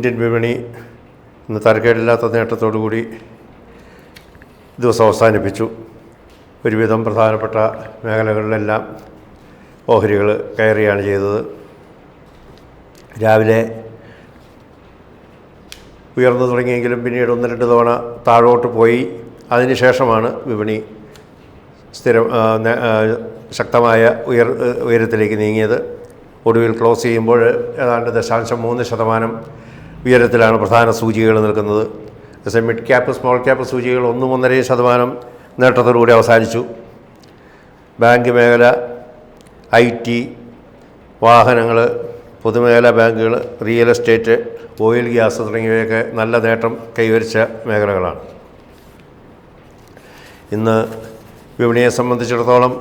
Indian വിപണി ഇന്ന് തരക്കേടില്ലാത്ത കൂടി ദിവസം അവസാനിപ്പിച്ചു. ഒരുവിധം പ്രധാനപ്പെട്ട മേഖലകളിലെല്ലാം ഓഹരികൾ കയറിയാണ് ചെയ്തത്. രാവിലെ ഉയർന്നു തുടങ്ങിയെങ്കിലും പിന്നീട് ഒന്ന് രണ്ട് തവണ താഴോട്ട് പോയി. അതിനുശേഷമാണ് വിപണി സ്ഥിരം ശക്തമായ ഉയർ ഉയരത്തിലേക്ക് നീങ്ങിയത്. ഒടുവിൽ ക്ലോസ് ചെയ്യുമ്പോൾ ഏതാണ്ട് ദശാംശം മൂന്ന് ശതമാനം ഉയരത്തിലാണ് പ്രധാന സൂചികകൾ നിൽക്കുന്നത്. പക്ഷേ മിഡ് ക്യാപ്പ് സ്മോൾ ക്യാപ്പ് സൂചികകൾ ഒന്നും ഒന്നര ശതമാനം നേട്ടത്തോടുകൂടി അവസാനിച്ചു. ബാങ്ക് മേഖല ഐ ടി വാഹനങ്ങൾ പൊതുമേഖലാ ബാങ്കുകൾ റിയൽ എസ്റ്റേറ്റ് ഓയിൽ ഗ്യാസ് തുടങ്ങിയവയൊക്കെ നല്ല നേട്ടം കൈവരിച്ച മേഖലകളാണ്. ഇന്ന് വിപണിയെ സംബന്ധിച്ചിടത്തോളം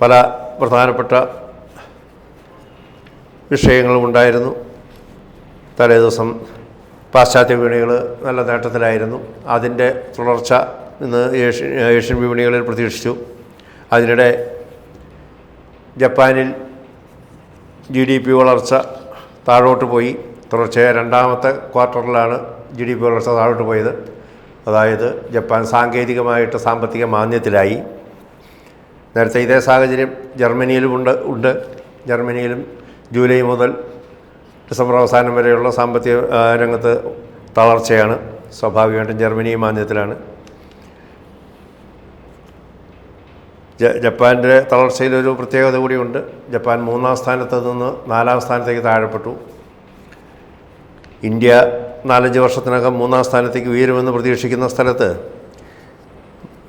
പല പ്രധാനപ്പെട്ട വിഷയങ്ങളും ഉണ്ടായിരുന്നു. തലേ ദിവസം പാശ്ചാത്യ വിപണികൾ നല്ല നേട്ടത്തിലായിരുന്നു. അതിന്റെ തുടർച്ച ഇന്ന് ഏഷ്യൻ ഏഷ്യൻ വിപണികളിൽ പ്രതീക്ഷിച്ചു. അതിനിടെ ജപ്പാനിൽ ജി ഡി പി വളർച്ച താഴോട്ട് പോയി. തുടർച്ചയായ രണ്ടാമത്തെ ക്വാർട്ടറിലാണ് ജി ഡി പി വളർച്ച താഴോട്ട് പോയത്. അതായത് ജപ്പാൻ സാങ്കേതികമായിട്ട് സാമ്പത്തിക മാന്ദ്യത്തിലായി. നേരത്തെ ഇതേ സാഹചര്യം ജർമ്മനിയിലും ഉണ്ട് ഉണ്ട്. ജർമ്മനിയിലും ജൂലൈ മുതൽ ഡിസംബർ അവസാനം വരെയുള്ള സാമ്പത്തിക രംഗത്ത് തളർച്ചയാണ്. സ്വാഭാവികമായിട്ടും ജർമ്മനിയും മാന്ദ്യത്തിലാണ്. ജപ്പാന്റെ തളർച്ചയിലൊരു പ്രത്യേകത കൂടിയുണ്ട്. ജപ്പാൻ മൂന്നാം സ്ഥാനത്ത് നിന്ന് നാലാം സ്ഥാനത്തേക്ക് താഴെപ്പെട്ടു. ഇന്ത്യ നാലഞ്ച് വർഷത്തിനകം മൂന്നാം സ്ഥാനത്തേക്ക് ഉയരുമെന്ന് പ്രതീക്ഷിക്കുന്ന സ്ഥലത്ത്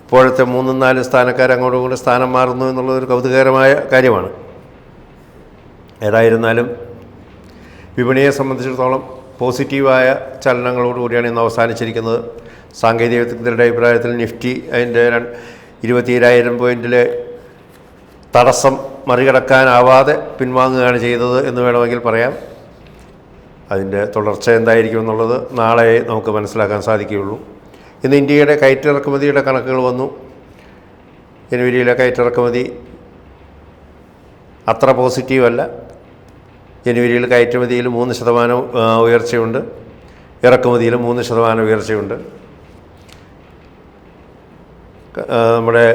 ഇപ്പോഴത്തെ മൂന്നും നാലും സ്ഥാനക്കാർ അങ്ങോട്ടും ഇങ്ങോട്ടും സ്ഥാനം മാറുന്നു എന്നുള്ളതൊരു കൗതുകകരമായ കാര്യമാണ്. ഏതായിരുന്നാലും വിപണിയെ സംബന്ധിച്ചിടത്തോളം പോസിറ്റീവായ ചലനങ്ങളോടുകൂടിയാണ് ഇന്ന് അവസാനിച്ചിരിക്കുന്നത്. സാങ്കേതിക വിദഗ്ധരുടെ അഭിപ്രായത്തിൽ നിഫ്റ്റി അതിന്റെ ഇരുപത്തിയേഴായിരം പോയിന്റിലെ തടസ്സം മറികടക്കാനാവാതെ പിൻവാങ്ങുകയാണ് ചെയ്തത് എന്ന് വേണമെങ്കിൽ പറയാം. അതിന്റെ തുടർച്ച എന്തായിരിക്കും എന്നുള്ളത് നാളെ നമുക്ക് മനസ്സിലാക്കാൻ സാധിക്കുകയുള്ളൂ. ഇന്ന് ഇന്ത്യയുടെ കയറ്റിറക്കുമതിയുടെ കണക്കുകൾ വന്നു. ജനുവരിയിലെ കയറ്റിറക്കുമതി അത്ര പോസിറ്റീവല്ല. ജനുവരിയിൽ കയറ്റുമതിയിൽ മൂന്ന് ശതമാനം ഉയർച്ചയുണ്ട്. ഇറക്കുമതിയിൽ മൂന്ന് ശതമാനം ഉയർച്ചയുണ്ട്. നമ്മുടെ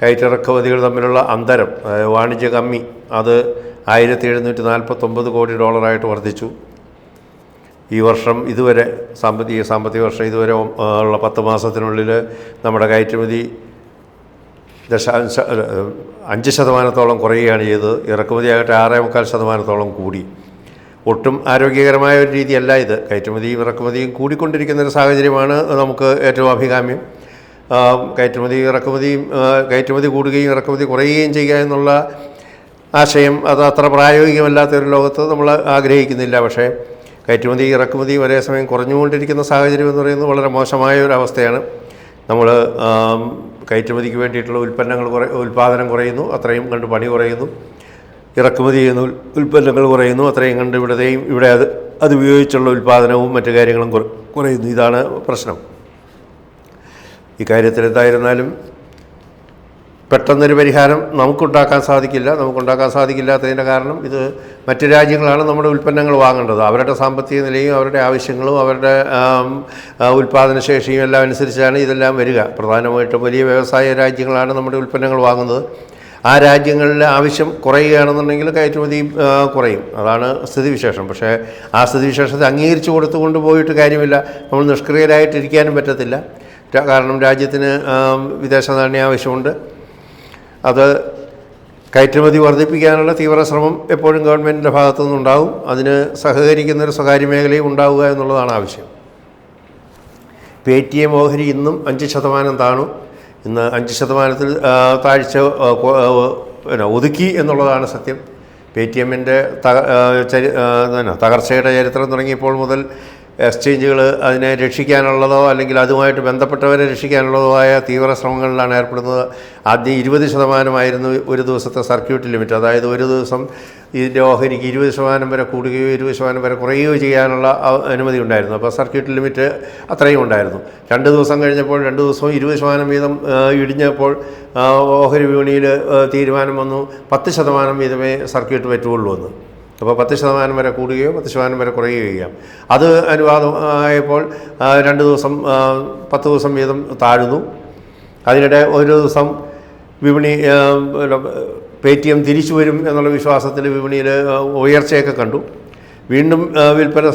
കയറ്റിറക്കുമതികൾ തമ്മിലുള്ള അന്തരം വാണിജ്യ കമ്മി അത് ആയിരത്തി എഴുന്നൂറ്റി നാൽപ്പത്തൊമ്പത് കോടി ഡോളറായിട്ട് വർദ്ധിച്ചു. ഈ വർഷം ഇതുവരെ സാമ്പത്തിക സാമ്പത്തിക വർഷം ഇതുവരെ ഉള്ള പത്ത് മാസത്തിനുള്ളിൽ നമ്മുടെ കയറ്റുമതി ദശാംശ അഞ്ച് ശതമാനത്തോളം കുറയുകയാണ് ചെയ്തത്. ഇറക്കുമതിയാകട്ടെ ആറേ മുക്കാൽ ശതമാനത്തോളം കൂടി. ഒട്ടും ആരോഗ്യകരമായ ഒരു രീതിയല്ല ഇത്. കയറ്റുമതിയും ഇറക്കുമതിയും കൂടിക്കൊണ്ടിരിക്കുന്ന ഒരു സാഹചര്യമാണ് നമുക്ക് ഏറ്റവും അഭികാമ്യം. കയറ്റുമതി ഇറക്കുമതിയും കയറ്റുമതി കൂടുകയും ഇറക്കുമതി കുറയുകയും ചെയ്യുക എന്നുള്ള ആശയം അത് അത്ര പ്രായോഗികമല്ലാത്ത ഒരു ലോകത്ത് നമ്മൾ ആഗ്രഹിക്കുന്നില്ല. പക്ഷേ കയറ്റുമതി ഇറക്കുമതി ഒരേ സമയം കുറഞ്ഞുകൊണ്ടിരിക്കുന്ന സാഹചര്യം എന്ന് പറയുന്നത് വളരെ മോശമായ ഒരു അവസ്ഥയാണ്. നമ്മൾ കയറ്റുമതിക്ക് വേണ്ടിയിട്ടുള്ള ഉൽപ്പന്നങ്ങൾ കുറേ ഉൽപ്പാദനം കുറയുന്നു അത്രയും കണ്ട് പണി കുറയുന്നു. ഇറക്കുമതി ചെയ്യുന്ന ഉൽ- ഉൽപ്പന്നങ്ങൾ കുറയുന്നു അത്രയും കണ്ട് ഇവിടത്തെയും ഇവിടെ അത് അത് ഉപയോഗിച്ചുള്ള ഉൽപ്പാദനവും മറ്റു കാര്യങ്ങളും കുറയുന്നു. ഇതാണ് പ്രശ്നം. ഇക്കാര്യത്തിൽ എന്തായിരുന്നാലും പെട്ടെന്നൊരു പരിഹാരം നമുക്കുണ്ടാക്കാൻ സാധിക്കില്ല നമുക്കുണ്ടാക്കാൻ സാധിക്കില്ലാത്തതിന്റെ കാരണം ഇത് മറ്റ് രാജ്യങ്ങളാണ് നമ്മുടെ ഉൽപ്പന്നങ്ങൾ വാങ്ങേണ്ടത്. അവരുടെ സാമ്പത്തിക നിലയും അവരുടെ ആവശ്യങ്ങളും അവരുടെ ഉൽപ്പാദനശേഷിയും എല്ലാം അനുസരിച്ചാണ് ഇതെല്ലാം വരിക. പ്രധാനമായിട്ടും വലിയ വ്യവസായ രാജ്യങ്ങളാണ് നമ്മുടെ ഉൽപ്പന്നങ്ങൾ വാങ്ങുന്നത്. ആ രാജ്യങ്ങളിലെ ആവശ്യം കുറയുകയാണെന്നുണ്ടെങ്കിൽ കയറ്റുമതി കുറയും. അതാണ് സ്ഥിതിവിശേഷം. പക്ഷേ ആ സ്ഥിതിവിശേഷത്തെ അംഗീകരിച്ചു കൊടുത്തുകൊണ്ട് പോയിട്ട് കാര്യമില്ല. നമ്മൾ നിഷ്ക്രിയരായിട്ടിരിക്കാനും പറ്റത്തില്ല. കാരണം രാജ്യത്തിന് വിദേശ നാണ്യ ആവശ്യമുണ്ട്. അത് കയറ്റുമതി വർദ്ധിപ്പിക്കാനുള്ള തീവ്ര ശ്രമം എപ്പോഴും ഗവൺമെന്റിന്റെ ഭാഗത്തു നിന്നുണ്ടാവും. അതിന് സഹകരിക്കുന്നൊരു സ്വകാര്യ മേഖലയും ഉണ്ടാവുക എന്നുള്ളതാണ് ആവശ്യം. പേ ടി എം ഓഹരി ഇന്നും അഞ്ച് ശതമാനം താണു. ഇന്ന് അഞ്ച് ശതമാനത്തിൽ താഴ്ച പിന്നെ ഒതുക്കി എന്നുള്ളതാണ് സത്യം. പേ ടി എമ്മിന്റെ തകർച്ചയുടെ ചരിത്രം തുടങ്ങിയപ്പോൾ മുതൽ എക്സ്ചേഞ്ചുകൾ അതിനെ രക്ഷിക്കാനുള്ളതോ അല്ലെങ്കിൽ അതുമായിട്ട് ബന്ധപ്പെട്ടവരെ രക്ഷിക്കാനുള്ളതോ ആയ തീവ്ര ശ്രമങ്ങളിലാണ് ഏർപ്പെടുന്നത്. ആദ്യം ഇരുപത് ശതമാനമായിരുന്നു ഒരു ദിവസത്തെ സർക്യൂട്ട് ലിമിറ്റ്. അതായത് ഒരു ദിവസം ഇതിന്റെ ഓഹരിക്ക് ഇരുപത് ശതമാനം വരെ കൂടുകയോ ഇരുപത് ശതമാനം വരെ കുറയുകയോ ചെയ്യാനുള്ള അനുമതി ഉണ്ടായിരുന്നു. അപ്പോൾ സർക്യൂട്ട് ലിമിറ്റ് അത്രയും ഉണ്ടായിരുന്നു. രണ്ട് ദിവസം കഴിഞ്ഞപ്പോൾ രണ്ട് ദിവസവും ഇരുപത് ശതമാനം വീതം ഇടിഞ്ഞപ്പോൾ ഓഹരി വിപണിയിൽ തീരുമാനം വന്നു. പത്ത് ശതമാനം വീതമേ സർക്യൂട്ട് പറ്റുകയുള്ളൂ എന്ന്. അപ്പോൾ പത്ത് ശതമാനം വരെ കൂടുകയോ പത്ത് ശതമാനം വരെ കുറയുകയോ ചെയ്യാം. അത് അനുവാദം ആയപ്പോൾ രണ്ട് ദിവസം പത്ത് ദിവസം വീതം താഴുന്നു. അതിനിടെ ഒരു ദിവസം വിപണി പേ ടി എം തിരിച്ചു വരും എന്നുള്ള വിശ്വാസത്തിൽ വിപണിയിൽ ഉയർച്ചയൊക്കെ കണ്ടു. വീണ്ടും വിൽപ്പന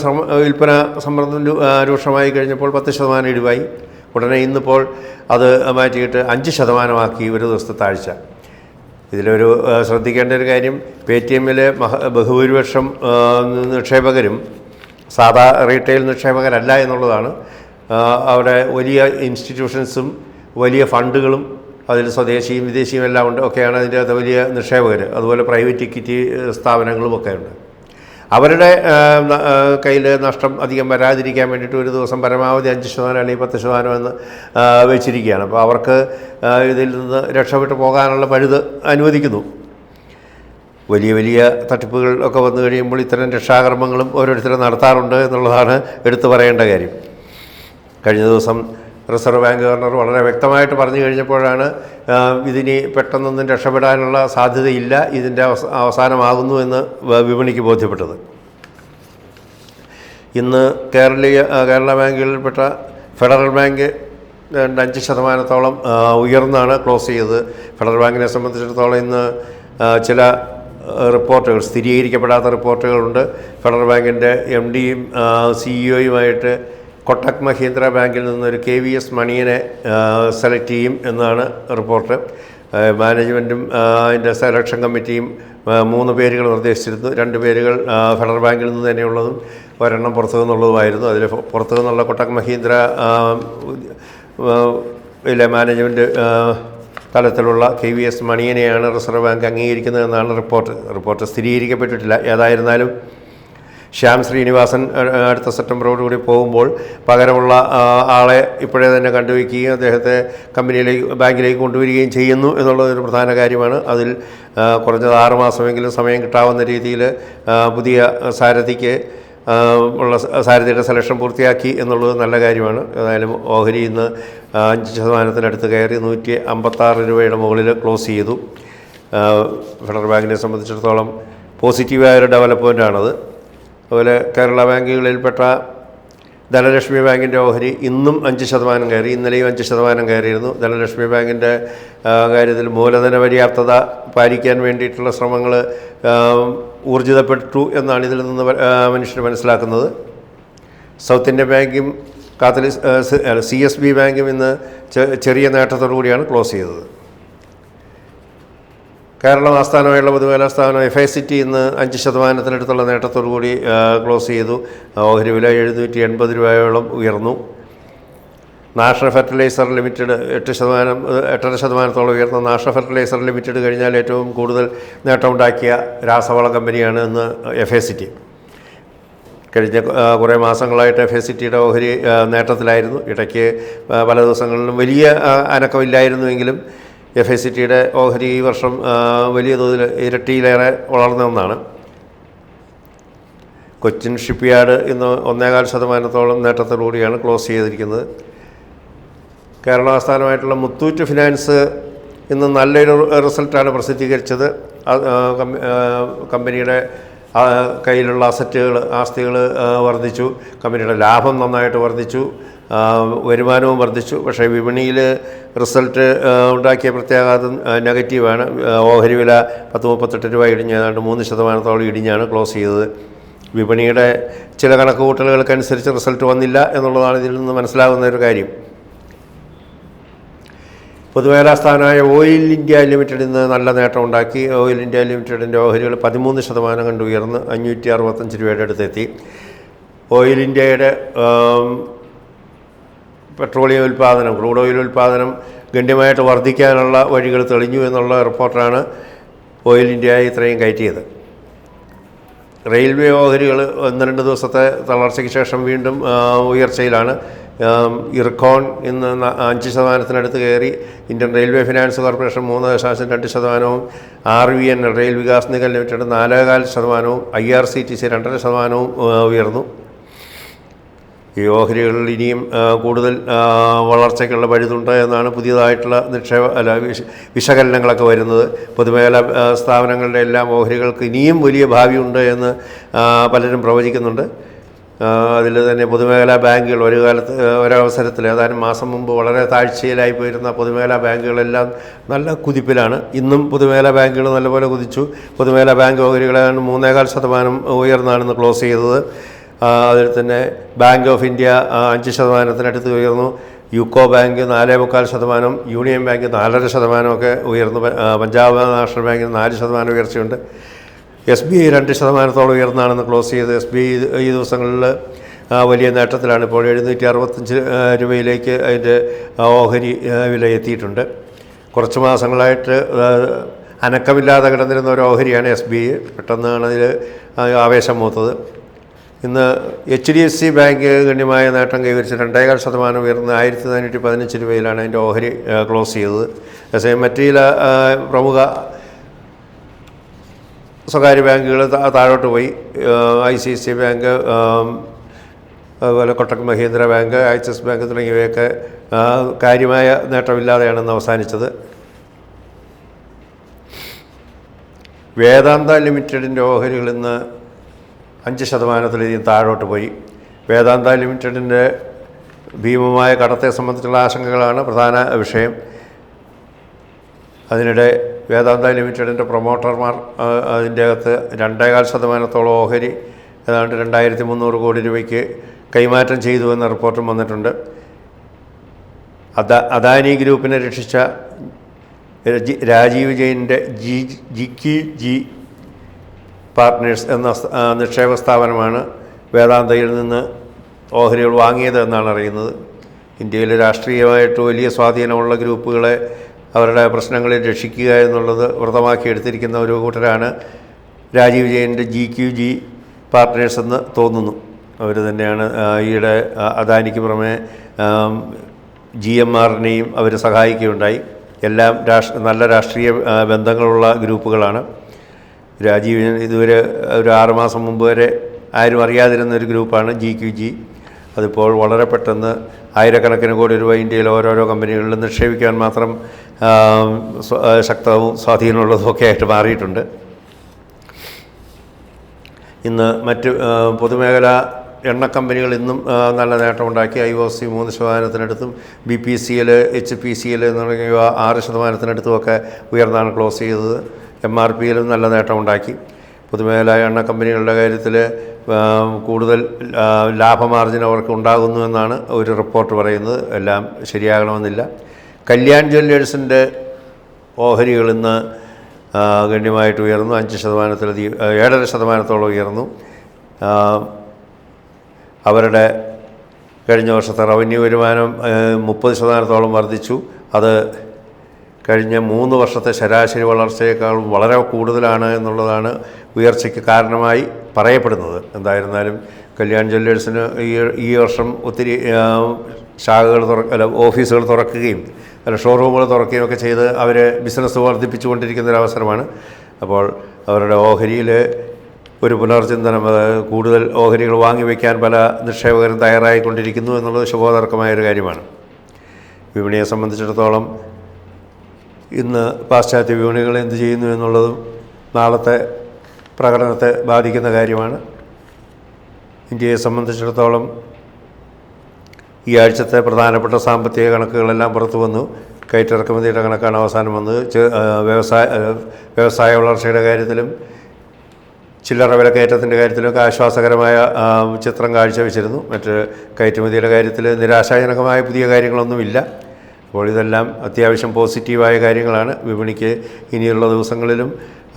വിൽപ്പന സമ്മർദ്ദം രൂക്ഷമായി കഴിഞ്ഞപ്പോൾ പത്ത് ശതമാനം ഇടിവായി. ഉടനെ ഇന്നിപ്പോൾ അത് മാറ്റിയിട്ട് അഞ്ച് ശതമാനമാക്കി ഒരു ദിവസത്തെ താഴ്ച. ഇതിലൊരു ശ്രദ്ധിക്കേണ്ട ഒരു കാര്യം പേ ടി എമ്മിലെ മഹ ബഹുഭൂരിപക്ഷം നിക്ഷേപകരും സാധാ റീറ്റെയിൽ നിക്ഷേപകരല്ല എന്നുള്ളതാണ്. അവിടെ വലിയ ഇൻസ്റ്റിറ്റ്യൂഷൻസും വലിയ ഫണ്ടുകളും അതിൽ സ്വദേശിയും വിദേശിയും എല്ലാം ഉണ്ട്. ഒക്കെയാണ് അതിന്റെ അകത്ത് വലിയ നിക്ഷേപകർ അതുപോലെ പ്രൈവറ്റ് ഇക്വിറ്റി സ്ഥാപനങ്ങളും ഒക്കെ ഉണ്ട് അവരുടെ കയ്യിൽ നഷ്ടം അധികം വരാതിരിക്കാൻ വേണ്ടിയിട്ട് ഒരു ദിവസം പരമാവധി അഞ്ച് ശതമാനം അല്ലെങ്കിൽ പത്ത് ശതമാനം എന്ന് വെച്ചിരിക്കുകയാണ്. അപ്പോൾ അവർക്ക് ഇതിൽ നിന്ന് രക്ഷപ്പെട്ട് പോകാനുള്ള പഴുത് അനുവദിക്കുന്നു. വലിയ വലിയ തട്ടിപ്പുകൾ ഒക്കെ വന്നു കഴിയുമ്പോൾ ഇത്തരം രക്ഷാകർമ്മങ്ങളും ഓരോരുത്തരും നടത്താറുണ്ട് എന്നുള്ളതാണ് എടുത്തു പറയേണ്ട കാര്യം. കഴിഞ്ഞ ദിവസം റിസർവ് ബാങ്ക് ഗവർണർ വളരെ വ്യക്തമായിട്ട് പറഞ്ഞു കഴിഞ്ഞപ്പോഴാണ് ഇതിനി പെട്ടെന്നൊന്നും രക്ഷപ്പെടാനുള്ള സാധ്യതയില്ല ഇതിന്റെ അവസ അവസാനമാകുന്നു എന്ന് വിപണിക്ക് ബോധ്യപ്പെട്ടത്. ഇന്ന് കേരളീയ കേരള ബാങ്കുകളിൽപ്പെട്ട ഫെഡറൽ ബാങ്ക് അഞ്ച് ശതമാനത്തോളം ഉയർന്നാണ് ക്ലോസ് ചെയ്തത്. ഫെഡറൽ ബാങ്കിനെ സംബന്ധിച്ചിടത്തോളം ഇന്ന് ചില റിപ്പോർട്ടുകൾ സ്ഥിരീകരിക്കപ്പെടാത്ത റിപ്പോർട്ടുകളുണ്ട്. ഫെഡറൽ ബാങ്കിന്റെ എം ഡിയും സിഇഒയുമായിട്ട് കൊട്ടക് മഹീന്ദ്ര ബാങ്കിൽ നിന്നൊരു കെ വി എസ് മണിയനെ സെലക്ട് ചെയ്യും എന്നാണ് റിപ്പോർട്ട്. മാനേജ്മെന്റും അതിന്റെ സെലക്ഷൻ കമ്മിറ്റിയും മൂന്ന് പേരുകൾ നിർദ്ദേശിച്ചിരുന്നു. രണ്ട് പേരുകൾ ഫെഡറൽ ബാങ്കിൽ നിന്ന് തന്നെയുള്ളതും ഒരെണ്ണം പുറത്തു നിന്നുള്ളതുമായിരുന്നു. അതിൽ പുറത്തു നിന്നുള്ള കൊട്ടക് മഹീന്ദ്ര ഇല്ല മാനേജ്മെന്റ് തലത്തിലുള്ള കെ വി എസ് മണിയനെയാണ് റിസർവ് ബാങ്ക് അംഗീകരിക്കുന്നതെന്നാണ് റിപ്പോർട്ട്. റിപ്പോർട്ട് സ്ഥിരീകരിക്കപ്പെട്ടിട്ടില്ല. ഏതായിരുന്നാലും ശ്യാം ശ്രീനിവാസൻ അടുത്ത സെപ്റ്റംബറോടുകൂടി പോകുമ്പോൾ പകരമുള്ള ആളെ ഇപ്പോഴേ തന്നെ കണ്ടുവയ്ക്കുകയും അദ്ദേഹത്തെ കമ്പനിയിലേക്ക് ബാങ്കിലേക്ക് കൊണ്ടുവരികയും ചെയ്യുന്നു എന്നുള്ളതൊരു പ്രധാന കാര്യമാണ്. അതിൽ കുറഞ്ഞത് ആറുമാസമെങ്കിലും സമയം കിട്ടാവുന്ന രീതിയിൽ പുതിയ സാരഥിക്ക് ഉള്ള സാരഥിയുടെ സെലക്ഷൻ പൂർത്തിയാക്കി എന്നുള്ളത് നല്ല കാര്യമാണ്. ഏതായാലും ഓഹരി ഇന്ന് അഞ്ച് ശതമാനത്തിനടുത്ത് കയറി നൂറ്റി അമ്പത്താറ് രൂപയുടെ മുകളിൽ ക്ലോസ് ചെയ്തു. ഫെഡറൽ ബാങ്കിനെ സംബന്ധിച്ചിടത്തോളം പോസിറ്റീവായ ഒരു ഡെവലപ്മെന്റാണത് അതുപോലെ കേരള ബാങ്കുകളിൽപ്പെട്ട ധനലക്ഷ്മി ബാങ്കിന്റെ ഓഹരി ഇന്നും അഞ്ച് ശതമാനം കയറി ഇന്നലെയും അഞ്ച് ശതമാനം കയറിയിരുന്നു. ധനലക്ഷ്മി ബാങ്കിന്റെ കാര്യത്തിൽ മൂലധന പര്യാപ്തത പാലിക്കാൻ വേണ്ടിയിട്ടുള്ള ശ്രമങ്ങൾ ഊർജിതപ്പെട്ടു എന്നാണ് ഇതിൽ നിന്ന് മനുഷ്യർ മനസ്സിലാക്കുന്നത്. സൗത്ത് ഇന്ത്യൻ ബാങ്കും കാത്തലിക് സി എസ് ബി ബാങ്കും ഇന്ന് ചെറിയ നേട്ടത്തോടു കൂടിയാണ് ക്ലോസ് ചെയ്തത്. കേരളം ആസ്ഥാനമായുള്ള പൊതുവേല സ്ഥാപനം എഫ് ഐ സിറ്റി ഇന്ന് അഞ്ച് ശതമാനത്തിനടുത്തുള്ള നേട്ടത്തോടു കൂടി ക്ലോസ് ചെയ്തു. ഓഹരി വില എഴുന്നൂറ്റി എൺപത് രൂപയോളം ഉയർന്നു. നാഷണൽ ഫെർട്ടിലൈസർ ലിമിറ്റഡ് എട്ട് ശതമാനം എട്ടര ശതമാനത്തോളം ഉയർന്ന നാഷണൽ ഫെർട്ടിലൈസർ ലിമിറ്റഡ് കഴിഞ്ഞാൽ ഏറ്റവും കൂടുതൽ നേട്ടമുണ്ടാക്കിയ രാസവള കമ്പനിയാണ് ഇന്ന് എഫ് എ സിറ്റി കഴിഞ്ഞ കുറേ മാസങ്ങളായിട്ട് എഫ് എ സിറ്റിയുടെ ഓഹരി നേട്ടത്തിലായിരുന്നു. ഇടയ്ക്ക് പല ദിവസങ്ങളിലും വലിയ അനക്കമില്ലായിരുന്നുവെങ്കിലും എഫ് എ ടിയുടെ ഓഹരി ഈ വർഷം വലിയ തോതിൽ ഇരട്ടിയിലേറെ വളർന്ന ഒന്നാണ്. കൊച്ചിൻ ഷിപ്പ്യാർഡ് ഇന്ന് ഒന്നേകാൽ ശതമാനത്തോളം നേട്ടത്തോടുകൂടിയാണ് ക്ലോസ് ചെയ്തിരിക്കുന്നത്. കേരള ആസ്ഥാനമായിട്ടുള്ള മുത്തൂറ്റ് ഫിനാൻസ് ഇന്ന് നല്ലൊരു റിസൾട്ടാണ് പ്രസിദ്ധീകരിച്ചത്. കമ്പനിയുടെ കയ്യിലുള്ള അസറ്റുകൾ ആസ്തികൾ വർദ്ധിച്ചു. കമ്പനിയുടെ ലാഭം നന്നായിട്ട് വർദ്ധിച്ചു. വരുമാനവും വർദ്ധിച്ചു. പക്ഷേ വിപണിയിൽ റിസൾട്ട് ഉണ്ടാക്കിയ പ്രത്യാഘാതം നെഗറ്റീവാണ്. ഓഹരി വില പത്ത് മുപ്പത്തെട്ട് രൂപ ഇടിഞ്ഞ് ഏതാണ്ട് മൂന്ന് ശതമാനത്തോളം ഇടിഞ്ഞാണ് ക്ലോസ് ചെയ്തത്. വിപണിയുടെ ചില കണക്കുകൂട്ടലുകൾക്കനുസരിച്ച് റിസൾട്ട് വന്നില്ല എന്നുള്ളതാണ് ഇതിൽ നിന്ന് മനസ്സിലാകുന്ന ഒരു കാര്യം. പൊതുമേഖലാ സ്ഥാനമായ ഓയിൽ ഇന്ത്യ ലിമിറ്റഡിൽ ഇന്ന് നല്ല നേട്ടം ഉണ്ടാക്കി. ഓയിൽ ഇന്ത്യ ലിമിറ്റഡിന്റെ ഓഹരികൾ പതിമൂന്ന് ശതമാനം കണ്ടുയർന്ന് അഞ്ഞൂറ്റി അറുപത്തഞ്ച് രൂപയുടെ അടുത്തെത്തി. ഓയിൽ ഇന്ത്യയുടെ പെട്രോളിയം ഉൽപ്പാദനം ക്രൂഡ് ഓയിൽ ഉൽപ്പാദനം ഗണ്യമായിട്ട് വർദ്ധിക്കാനുള്ള വഴികൾ തെളിഞ്ഞു എന്നുള്ള റിപ്പോർട്ടാണ് ഓയിൽ ഇന്ത്യ ഇത്രയും കയറ്റിയത്. റെയിൽവേ ഓഹരികൾ ഒന്ന് രണ്ട് ദിവസത്തെ തളർച്ചയ്ക്ക് ശേഷം വീണ്ടും ഉയർച്ചയിലാണ്. ഇർക്കോൺ ഇന്ന് അഞ്ച് ശതമാനത്തിനടുത്ത് കയറി. ഇന്ത്യൻ റെയിൽവേ ഫിനാൻസ് കോർപ്പറേഷൻ മൂന്ന് ദശാംശം രണ്ട് ശതമാനവും. R V N rail Vikas Nigam limited നാലേകാൽ ശതമാനവും. I R C T C രണ്ടര ശതമാനവും ഉയർന്നു. ഈ ഓഹരികളിൽ ഇനിയും കൂടുതൽ വളർച്ചയ്ക്കുള്ള വഴിതുണ്ട് എന്നാണ് പുതിയതായിട്ടുള്ള നിക്ഷേപ അല്ല വിശ വിശകലനങ്ങളൊക്കെ വരുന്നത്. പൊതുമേഖല സ്ഥാപനങ്ങളുടെ എല്ലാം ഓഹരികൾക്ക് ഇനിയും വലിയ ഭാവിയുണ്ട് എന്ന് പലരും പ്രവചിക്കുന്നുണ്ട്. അതിൽ തന്നെ പൊതുമേഖലാ ബാങ്കുകൾ ഒരു കാലത്ത് ഒരവസരത്തിൽ ഏതാനും മാസം മുമ്പ് വളരെ താഴ്ചയിലായി പോയിരുന്ന പൊതുമേഖലാ ബാങ്കുകളെല്ലാം നല്ല കുതിപ്പിലാണ്. ഇന്നും പൊതുമേഖലാ ബാങ്കുകൾ നല്ലപോലെ കുതിച്ചു. പൊതുമേഖലാ ബാങ്ക് ഓഹരികളാണ് മൂന്നേകാൽ ശതമാനം ഉയർന്നാണ് ക്ലോസ് ചെയ്തത്. അതിൽ തന്നെ ബാങ്ക് ഓഫ് ഇന്ത്യ അഞ്ച് ശതമാനത്തിനടുത്ത് ഉയർന്നു. യുക്കോ ബാങ്ക് നാലേ മുക്കാൽ ശതമാനം യൂണിയൻ ബാങ്ക് നാലര ശതമാനമൊക്കെ ഉയർന്നു. പഞ്ചാബ് നാഷണൽ ബാങ്കിന് നാല് ശതമാനം ഉയർച്ചയുണ്ട്. എസ് ബി ഐ രണ്ട് ശതമാനത്തോളം ഉയർന്നാണെന്ന് ക്ലോസ് ചെയ്ത് എസ് ബി ഐ ഈ ദിവസങ്ങളിൽ വലിയ നേട്ടത്തിലാണ്. ഇപ്പോൾ എഴുന്നൂറ്റി അറുപത്തഞ്ച് രൂപയിലേക്ക് അതിന്റെ ഓഹരി വില എത്തിയിട്ടുണ്ട്. കുറച്ച് മാസങ്ങളായിട്ട് അനക്കമില്ലാതെ കിടന്നിരുന്ന ഒരു ഓഹരിയാണ് എസ് ബി ഐ പെട്ടെന്നാണ് അതിൽ ആവേശം മൂത്തത്. ഇന്ന് H D F C bank ഗണ്യമായ നേട്ടം കൈവരിച്ച് രണ്ടേകാൽ ശതമാനം ഉയർന്ന് ആയിരത്തി നാനൂറ്റി പതിനഞ്ച് രൂപയിലാണ് അതിന്റെ ഓഹരി ക്ലോസ് ചെയ്തത്. അതേസമയം മറ്റു ചില പ്രമുഖ സ്വകാര്യ ബാങ്കുകൾ താഴോട്ട് പോയി. ഐ സി സി ബാങ്ക് അതുപോലെ Kotak Mahindra bank Axis bank തുടങ്ങിയവയൊക്കെ കാര്യമായ നേട്ടമില്ലാതെയാണ് ഇന്ന് അവസാനിച്ചത്. വേദാന്ത ലിമിറ്റഡിന്റെ ഓഹരികൾ ഇന്ന് അഞ്ച് ശതമാനത്തിലധികം താഴോട്ട് പോയി. വേദാന്ത ലിമിറ്റഡിന്റെ ഭീമമായ കടത്തെ സംബന്ധിച്ചുള്ള ആശങ്കകളാണ് പ്രധാന വിഷയം. അതിനിടെ വേദാന്ത ലിമിറ്റഡിന്റെ പ്രൊമോട്ടർമാർ അതിന്റെ അകത്ത് രണ്ടേകാൽ ശതമാനത്തോളം ഓഹരി ഏതാണ്ട് രണ്ടായിരത്തി മുന്നൂറ് കോടി രൂപയ്ക്ക് കൈമാറ്റം ചെയ്തു എന്ന റിപ്പോർട്ടും വന്നിട്ടുണ്ട്. അദാ അദാനി ഗ്രൂപ്പിനെ രക്ഷിച്ച രാജീവ് ജെയിന്റെ ജി ജിക്കി ജി പാർട്ട്നേഴ്സ് എന്ന നിക്ഷേപ സ്ഥാപനമാണ് വേദാന്തയിൽ നിന്ന് ഓഹരികൾ വാങ്ങിയത് എന്നാണ് അറിയുന്നത്. ഇന്ത്യയിലെ രാഷ്ട്രീയമായിട്ട് വലിയ സ്വാധീനമുള്ള ഗ്രൂപ്പുകളെ അവരുടെ പ്രശ്നങ്ങളെ രക്ഷിക്കുക എന്നുള്ളത് വ്രതമാക്കി എടുത്തിരിക്കുന്ന ഒരു കൂട്ടരാണ് രാജീവ് ജയന്റെ ജി ക്യു ജി പാർട്ട്നേഴ്സ് എന്ന് തോന്നുന്നു. അവർ തന്നെയാണ് ഈയിടെ അദാനിക്ക് പുറമെ ജി എം ആറിനെയും അവർ സഹായിക്കുകയുണ്ടായി. എല്ലാം രാഷ്ട്ര നല്ല രാഷ്ട്രീയ ബന്ധങ്ങളുള്ള ഗ്രൂപ്പുകളാണ്. രാജീവിന് ഇതുവരെ ഒരു ആറുമാസം മുമ്പ് വരെ ആരും അറിയാതിരുന്ന ഒരു ഗ്രൂപ്പാണ് ജി ക്യു ജി. അതിപ്പോൾ വളരെ പെട്ടെന്ന് ആയിരക്കണക്കിന് കോടി രൂപ ഇന്ത്യയിൽ ഓരോരോ കമ്പനികളിൽ നിക്ഷേപിക്കാൻ മാത്രം ശക്തവും സ്വാധീനമുള്ളതും ഒക്കെ ആയിട്ട് മാറിയിട്ടുണ്ട്. ഇന്ന് മറ്റ് പൊതുമേഖല എണ്ണ കമ്പനികൾ ഇന്നും നല്ല നേട്ടമുണ്ടാക്കി. ഐ ഒ സി മൂന്ന് ശതമാനത്തിനടുത്തും B P C L H P C L തുടങ്ങിയ ആറ് ശതമാനത്തിനടുത്തുമൊക്കെ ഉയർന്നാണ് ക്ലോസ് ചെയ്തത്. എം ആർ പിയിലും നല്ല നേട്ടമുണ്ടാക്കി. എണ്ണ കമ്പനികളുടെ കാര്യത്തിൽ കൂടുതൽ ലാഭമാർജിൻ അവർക്ക് ഉണ്ടാകുന്നു എന്നാണ് ഒരു റിപ്പോർട്ട് പറയുന്നത്. എല്ലാം ശരിയാകണമെന്നില്ല. കല്യാൺ ജ്വല്ലേഴ്സിന്റെ ഓഹരികൾ ഇന്ന് ഗണ്യമായിട്ട് ഉയർന്നു. അഞ്ച് ശതമാനത്തിലധികം ഏഴര ശതമാനത്തോളം ഉയർന്നു. അവരുടെ കഴിഞ്ഞ വർഷത്തെ റവന്യൂ വരുമാനം മുപ്പത് ശതമാനത്തോളം വർദ്ധിച്ചു. അത് കഴിഞ്ഞ മൂന്ന് വർഷത്തെ ശരാശരി വളർച്ചയേക്കാൾ വളരെ കൂടുതലാണ് എന്നുള്ളതാണ് ഉയർച്ചയ്ക്ക് കാരണമായി പറയപ്പെടുന്നത്. എന്തായിരുന്നാലും കല്യാൺ ജ്വല്ലേഴ്സിന് ഈ ഈ വർഷം ഒത്തിരി ശാഖകൾ തുറ അല്ല ഓഫീസുകൾ തുറക്കുകയും അല്ല ഷോറൂമുകൾ തുറക്കുകയും ഒക്കെ ചെയ്ത് അവരെ ബിസിനസ് വർദ്ധിപ്പിച്ചുകൊണ്ടിരിക്കുന്ന അവസരമാണ് അപ്പോൾ അവരുടെ ഓഹരിയിൽ ഒരു പുനർചിന്തനം കൂടുതൽ ഓഹരികൾ വാങ്ങി വാങ്ങിവെക്കാൻ പല നിക്ഷേപകരും തയ്യാറായിക്കൊണ്ടിരിക്കുന്നു എന്നുള്ളത് ശുഭോദർക്കമായ ഒരു കാര്യമാണ്. വിപണിയെ സംബന്ധിച്ചിടത്തോളം ഇന്ന് പാശ്ചാത്യ വിപണികൾ എന്ത് ചെയ്യുന്നു എന്നുള്ളതും നാളത്തെ പ്രകടനത്തെ ബാധിക്കുന്ന കാര്യമാണ്. ഇന്ത്യയെ സംബന്ധിച്ചിടത്തോളം ഈ ആഴ്ചത്തെ പ്രധാനപ്പെട്ട സാമ്പത്തിക കണക്കുകളെല്ലാം പുറത്തു വന്നു. കയറ്റിറക്കുമതിയുടെ കണക്കാണ് അവസാനം വന്നത്. വ്യവസായ വ്യവസായ വളർച്ചയുടെ കാര്യത്തിലും ചില്ലറ വിലക്കയറ്റത്തിന്റെ കാര്യത്തിലൊക്കെ ആശ്വാസകരമായ ചിത്രം കാഴ്ചവെച്ചിരുന്നു. മറ്റ് കയറ്റുമതിയുടെ കാര്യത്തിൽ നിരാശാജനകമായ പുതിയ കാര്യങ്ങളൊന്നുമില്ല. അപ്പോൾ ഇതെല്ലാം അത്യാവശ്യം പോസിറ്റീവായ കാര്യങ്ങളാണ്. വിപണിക്ക് ഇനിയുള്ള ദിവസങ്ങളിലും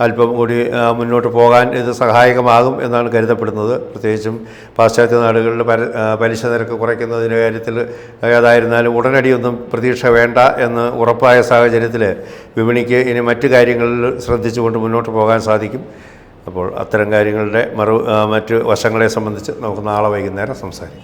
അല്പം കൂടി മുന്നോട്ട് പോകാൻ ഇത് സഹായകമാകും എന്നാണ് കരുതപ്പെടുന്നത്. പ്രത്യേകിച്ചും പാശ്ചാത്യ നാടുകളിൽ പര പലിശ നിരക്ക് കുറയ്ക്കുന്നതിന്റെ കാര്യത്തിൽ ഏതായിരുന്നാലും ഉടനടിയൊന്നും പ്രതീക്ഷ വേണ്ട എന്ന് ഉറപ്പായ സാഹചര്യത്തിൽ വിപണിക്ക് ഇനി മറ്റു കാര്യങ്ങളിൽ ശ്രദ്ധിച്ചുകൊണ്ട് മുന്നോട്ട് പോകാൻ സാധിക്കും. അപ്പോൾ അത്തരം കാര്യങ്ങളുടെ മറു മറ്റ് വശങ്ങളെ സംബന്ധിച്ച് നമുക്ക് നാളെ വൈകുന്നേരം സംസാരിക്കാം.